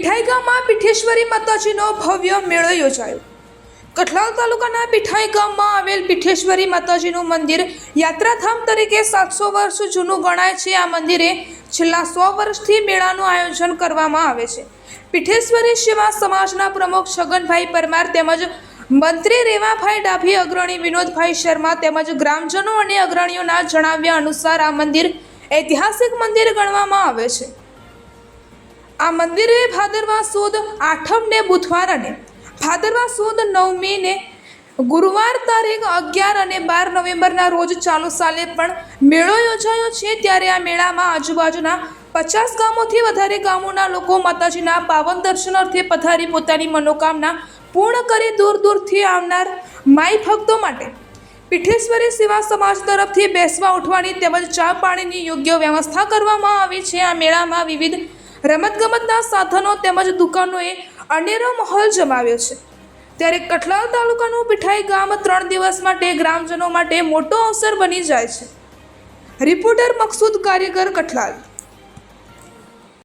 પીઠાઈ ગામમાં પીઠેશ્વરી માતાજીનો ભવ્ય મેળો યોજાયો. કઠલાલ તાલુકાના પીઠાઈ ગામમાં આવેલ પીઠેશ્વરી માતાજીનું મંદિર યાત્રાધામ તરીકે સાતસો વર્ષ જૂનું ગણાય છે. આ મંદિરે છેલ્લા સો વર્ષથી મેળાનું આયોજન કરવામાં આવે છે. પીઠેશ્વરી સેવા સમાજના પ્રમુખ છગનભાઈ પરમાર તેમજ મંત્રી રેવાભાઈ ડાભી, અગ્રણી વિનોદભાઈ શર્મા તેમજ ગ્રામજનો અને અગ્રણીઓના જણાવ્યા અનુસાર આ મંદિર ઐતિહાસિક મંદિર ગણવામાં આવે છે. આ મંદિરે ભાદરવા સુદ આઠમને બુધવાર અને ભાદરવા સુદ નવમીને, ગુરુવાર તારીખ અગિયાર અને બાર નવેમ્બરના રોજ ચાલુ સાલે પણ મેળો યોજાયો છે ત્યારે આ મેળામાં આજુબાજુના પચાસ ગામોથી વધારે ગામોના લોકો માતાજીના પાવન દર્શન અર્થે પધારી પોતાની મનોકામના પૂર્ણ કરી દૂર દૂરથી આવનાર માઈ ભક્તો માટે. પીઠેશ્વરી સેવા સમાજ તરફથી બેસવા, ઉઠવાની તેમજ ચા પાણીની યોગ્ય વ્યવસ્થા કરવામાં આવી છે. આ મેળામાં વિવિધ રમતગમતના સાધનો તેમજ દુકાનોએ અનેરો માહોલ જમાવ્યો છે. ત્યારે કઠલાલ તાલુકાનું પીઠાઈ ગામ ત્રણ દિવસ માટે ગ્રામજનો માટે મોટો અવસર બની જાય છે. રિપોર્ટર મકસૂદ કારીગર કઠલાલ